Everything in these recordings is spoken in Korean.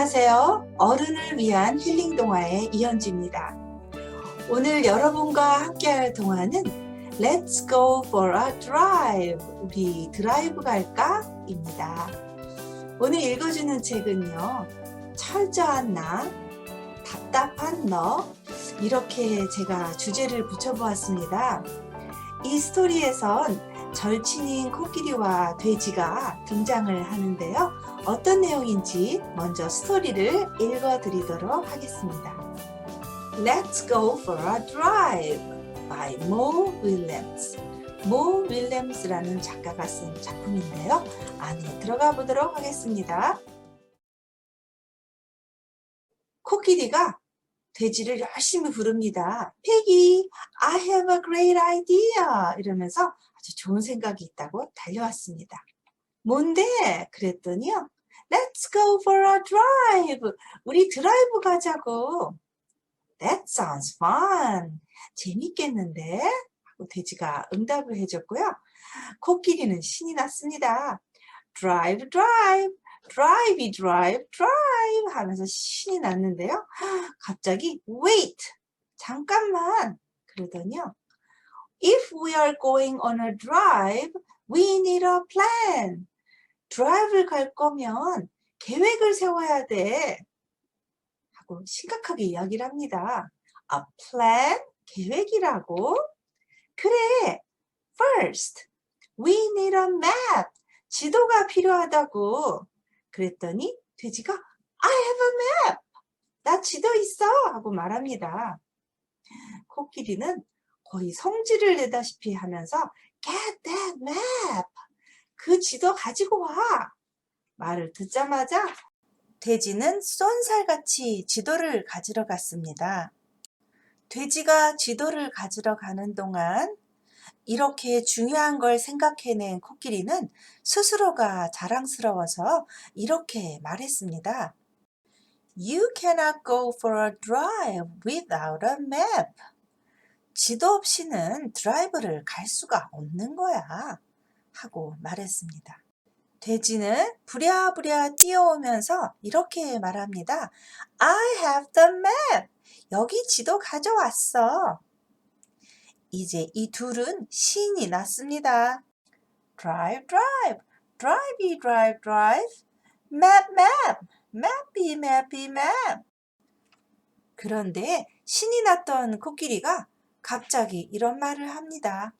안녕하세요. 어른을 위한 힐링 동화의 이현주입니다. 오늘 여러분과 함께할 동화는 Let's go for a drive. 우리 드라이브 갈까? 입니다. 오늘 읽어주는 책은요. 철저한 나, 답답한 너, 이렇게 제가 주제를 붙여보았습니다. 이 스토리에선 절친인 코끼리와 돼지가 등장을 하는데요. 어떤 내용인지 먼저 스토리를 읽어드리도록 하겠습니다. Let's go for a drive by Mo Williams. 모 윌리엄스라는 작가가 쓴 작품인데요. 안에 들어가 보도록 하겠습니다. 코끼리가 돼지를 열심히 부릅니다. Piggy, I have a great idea. 이러면서 아주 좋은 생각이 있다고 달려왔습니다. 뭔데? 그랬더니요. Let's go for a drive. 우리 드라이브 가자고. That sounds fun. 재밌겠는데? 하고 돼지가 응답을 해줬고요. 코끼리는 신이 났습니다. Drive, drive, drive, drive, drive 하면서 신이 났는데요. 갑자기 wait, 잠깐만 그러더니요. If we are going on a drive, we need a plan. 드라이브를 갈 거면 계획을 세워야 돼. 하고 심각하게 이야기를 합니다. A plan? 계획이라고? 그래. First, we need a map. 지도가 필요하다고. 그랬더니 돼지가 I have a map. 나 지도 있어. 하고 말합니다. 코끼리는 거의 성질을 내다시피 하면서 Get that map. 그 지도 가지고 와. 말을 듣자마자 돼지는 쏜살같이 지도를 가지러 갔습니다. 돼지가 지도를 가지러 가는 동안 이렇게 중요한 걸 생각해낸 코끼리는 스스로가 자랑스러워서 이렇게 말했습니다. You cannot go for a drive without a map. 지도 없이는 드라이브를 갈 수가 없는 거야. 하고 말했습니다. 돼지는 부랴부랴 뛰어오면서 이렇게 말합니다. I have the map. 여기 지도 가져왔어. 이제 이 둘은 신이 났습니다. Drive, drive, drivey, drive, drive. Map, map, mappy, mappy, map. 그런데 신이 났던 코끼리가 갑자기 이런 말을 합니다.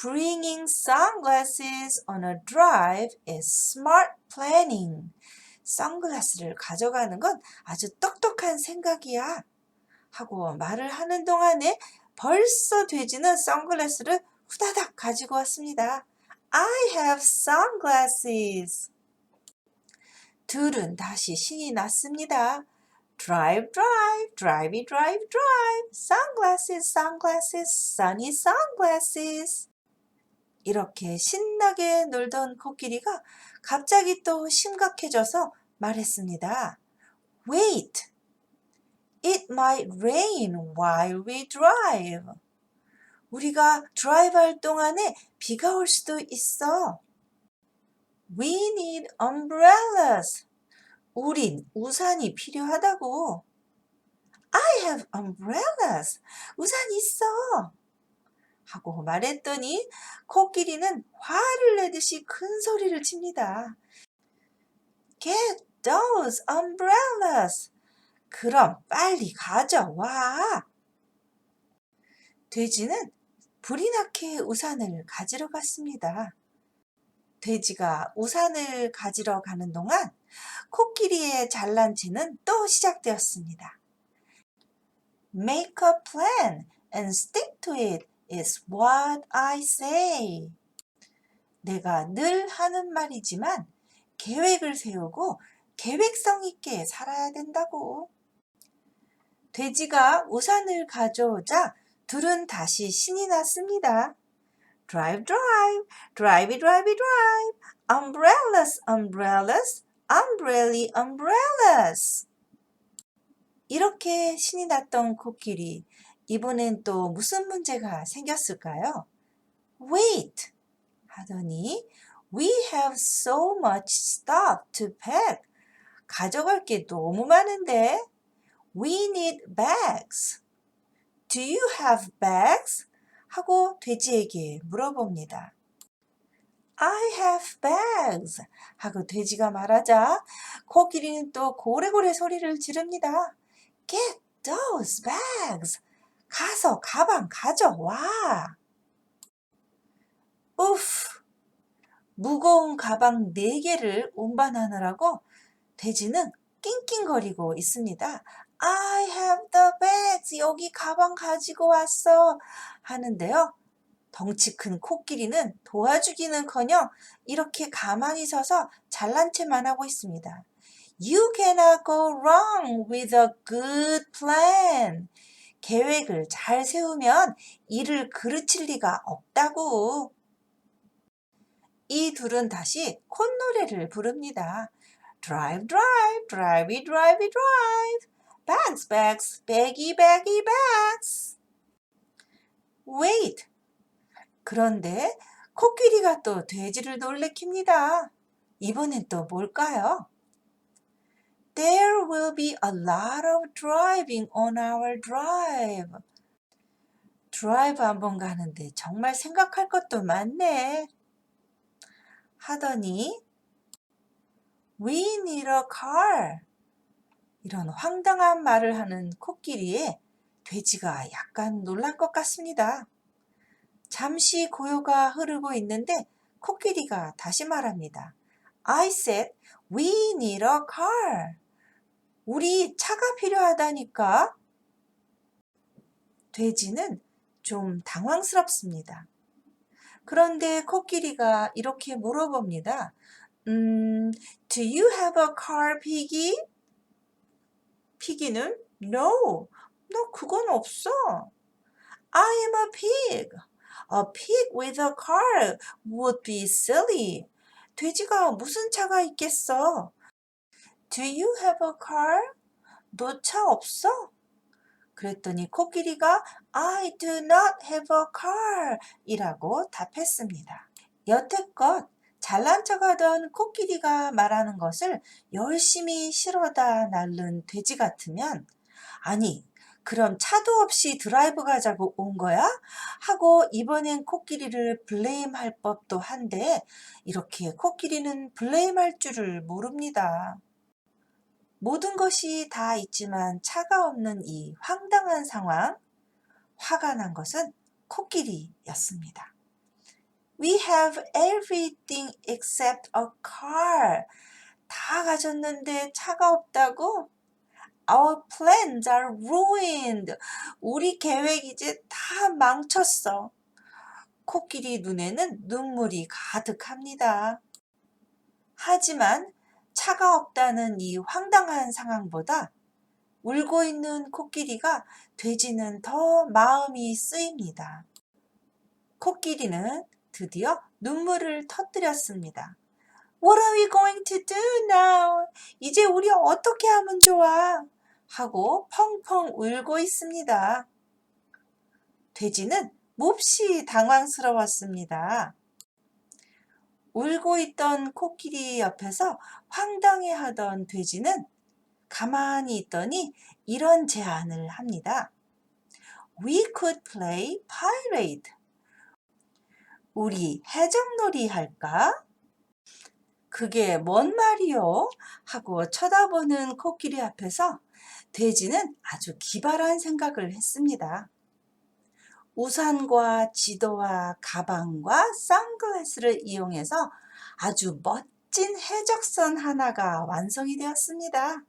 Bringing sunglasses on a drive is smart planning. 선글라스를 가져가는 건 아주 똑똑한 생각이야. 하고 말을 하는 동안에 벌써 돼지는 선글라스를 후다닥 가지고 왔습니다. I have sunglasses. 둘은 다시 신이 났습니다. Drive, drive, drivey, drive, drive. Sunglasses, sunglasses, sunny sunglasses. 이렇게 신나게 놀던 코끼리가 갑자기 또 심각해져서 말했습니다. Wait! It might rain while we drive. 우리가 드라이브 할 동안에 비가 올 수도 있어. We need umbrellas. 우린 우산이 필요하다고. I have umbrellas. 우산 있어. 하고 말했더니 코끼리는 화를 내듯이 큰 소리를 칩니다. Get those umbrellas. 그럼 빨리 가져와. 돼지는 불이 나게 우산을 가지러 갔습니다. 돼지가 우산을 가지러 가는 동안 코끼리의 잘난체는 또 시작되었습니다. Make a plan and stick to it is what I say. 내가 늘 하는 말이지만 계획을 세우고 계획성 있게 살아야 된다고. 돼지가 우산을 가져오자 둘은 다시 신이 났습니다. Drive, drive, drivey, drivey, drive. Umbrellas, umbrellas, umbrelly, umbrellas. 이렇게 신이 났던 코끼리. 이번엔 또 무슨 문제가 생겼을까요? Wait! 하더니 We have so much stuff to pack. 가져갈 게 너무 많은데. We need bags. Do you have bags? 하고 돼지에게 물어봅니다. I have bags. 하고 돼지가 말하자 코끼리는 또 고래고래 소리를 지릅니다. Get those bags. 가서 가방 가져와. 우프. 무거운 가방 4개를 운반하느라고 돼지는 낑낑거리고 있습니다. I have the bags. 여기 가방 가지고 왔어. 하는데요. 덩치 큰 코끼리는 도와주기는 커녕 이렇게 가만히 서서 잘난 체만 하고 있습니다. You cannot go wrong with a good plan. 계획을 잘 세우면 일을 그르칠 리가 없다고. 이 둘은 다시 콧노래를 부릅니다. Drive, drive, drivey, drivey, drive. Bags, bags, baggy, baggy, bags. Wait. 그런데 코끼리가 또 돼지를 놀래킵니다. 이번엔 또 뭘까요? There will be a lot of driving on our drive. 드라이브 한번 가는데 정말 생각할 것도 많네. 하더니 We need a car. 이런 황당한 말을 하는 코끼리에 돼지가 약간 놀랄 것 같습니다. 잠시 고요가 흐르고 있는데 코끼리가 다시 말합니다. I said we need a car. 우리 차가 필요하다니까. 돼지는 좀 당황스럽습니다. 그런데 코끼리가 이렇게 물어봅니다. 음, do you have a car, piggy? 피기는 no, 너 그건 없어. I am a pig. A pig with a car would be silly. 돼지가 무슨 차가 있겠어? Do you have a car? 너 차 없어? 그랬더니 코끼리가 I do not have a car 이라고 답했습니다. 여태껏 잘난 척하던 코끼리가 말하는 것을 열심히 실어다 날른 돼지 같으면 아니 그럼 차도 없이 드라이브 가자고 온 거야? 하고 이번엔 코끼리를 블레임할 법도 한데 이렇게 코끼리는 블레임할 줄을 모릅니다. 모든 것이 다 있지만 차가 없는 이 황당한 상황, 화가 난 것은 코끼리였습니다. We have everything except a car. 다 가졌는데 차가 없다고? Our plans are ruined. 우리 계획 이제 다 망쳤어. 코끼리 눈에는 눈물이 가득합니다. 하지만 차가 없다는 이 황당한 상황보다 울고 있는 코끼리가 돼지는 더 마음이 쓰입니다. 코끼리는 드디어 눈물을 터뜨렸습니다. What are we going to do now? 이제 우리 어떻게 하면 좋아? 하고 펑펑 울고 있습니다. 돼지는 몹시 당황스러웠습니다. 울고 있던 코끼리 옆에서 황당해하던 돼지는 가만히 있더니 이런 제안을 합니다. We could play pirate. 우리 해적놀이 할까? 그게 뭔 말이요? 하고 쳐다보는 코끼리 앞에서 돼지는 아주 기발한 생각을 했습니다. 우산과 지도와 가방과 선글라스를 이용해서 아주 멋진 해적선 하나가 완성이 되었습니다.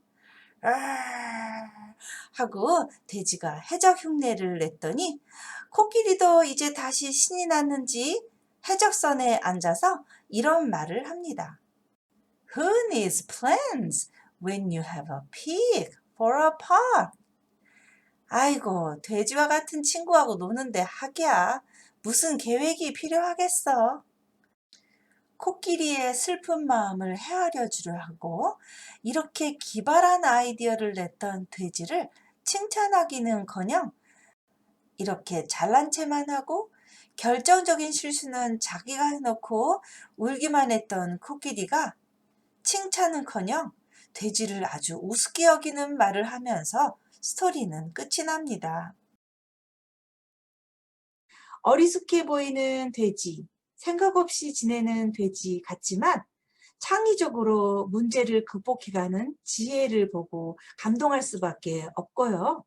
하고 돼지가 해적 흉내를 냈더니 코끼리도 이제 다시 신이 났는지 해적선에 앉아서 이런 말을 합니다. Who needs plans when you have a pig for a pot? 아이고, 돼지와 같은 친구하고 노는데 하기야. 무슨 계획이 필요하겠어. 코끼리의 슬픈 마음을 헤아려 주려고 이렇게 기발한 아이디어를 냈던 돼지를 칭찬하기는 커녕 이렇게 잘난 체만 하고 결정적인 실수는 자기가 해놓고 울기만 했던 코끼리가 칭찬은 커녕 돼지를 아주 우습게 여기는 말을 하면서 스토리는 끝이 납니다. 어리숙해 보이는 돼지, 생각 없이 지내는 돼지 같지만 창의적으로 문제를 극복해가는 지혜를 보고 감동할 수밖에 없고요.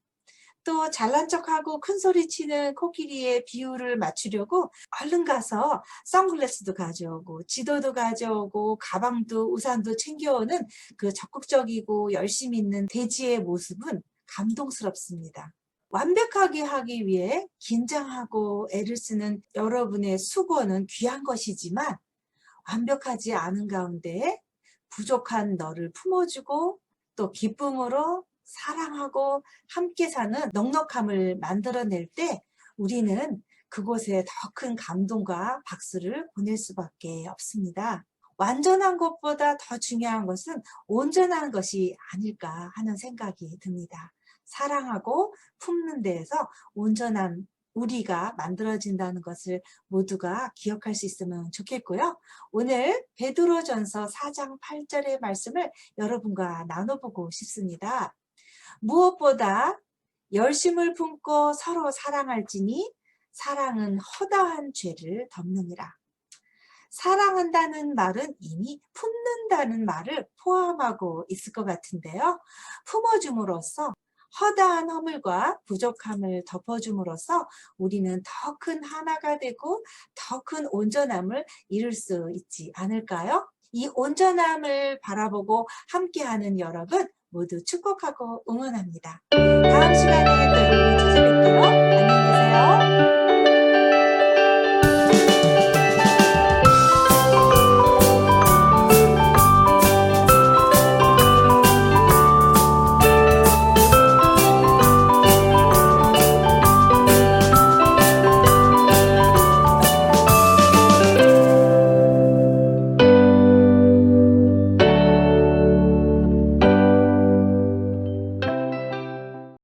또 잘난 척하고 큰 소리 치는 코끼리의 비율을 맞추려고 얼른 가서 선글라스도 가져오고 지도도 가져오고 가방도 우산도 챙겨오는 그 적극적이고 열심히 있는 돼지의 모습은 감동스럽습니다. 완벽하게 하기 위해 긴장하고 애를 쓰는 여러분의 수고는 귀한 것이지만 완벽하지 않은 가운데 부족한 너를 품어주고 또 기쁨으로 사랑하고 함께 사는 넉넉함을 만들어낼 때 우리는 그곳에 더 큰 감동과 박수를 보낼 수밖에 없습니다. 완전한 것보다 더 중요한 것은 온전한 것이 아닐까 하는 생각이 듭니다. 사랑하고 품는 데에서 온전한 우리가 만들어진다는 것을 모두가 기억할 수 있으면 좋겠고요. 오늘 베드로전서 4장 8절의 말씀을 여러분과 나눠보고 싶습니다. 무엇보다 열심을 품고 서로 사랑할지니 사랑은 허다한 죄를 덮느니라. 사랑한다는 말은 이미 품는다는 말을 포함하고 있을 것 같은데요. 품어줌으로써 허다한 허물과 부족함을 덮어줌으로써 우리는 더 큰 하나가 되고 더 큰 온전함을 이룰 수 있지 않을까요? 이 온전함을 바라보고 함께하는 여러분 모두 축복하고 응원합니다. 다음 시간에 또 여러분 찾아뵐게요.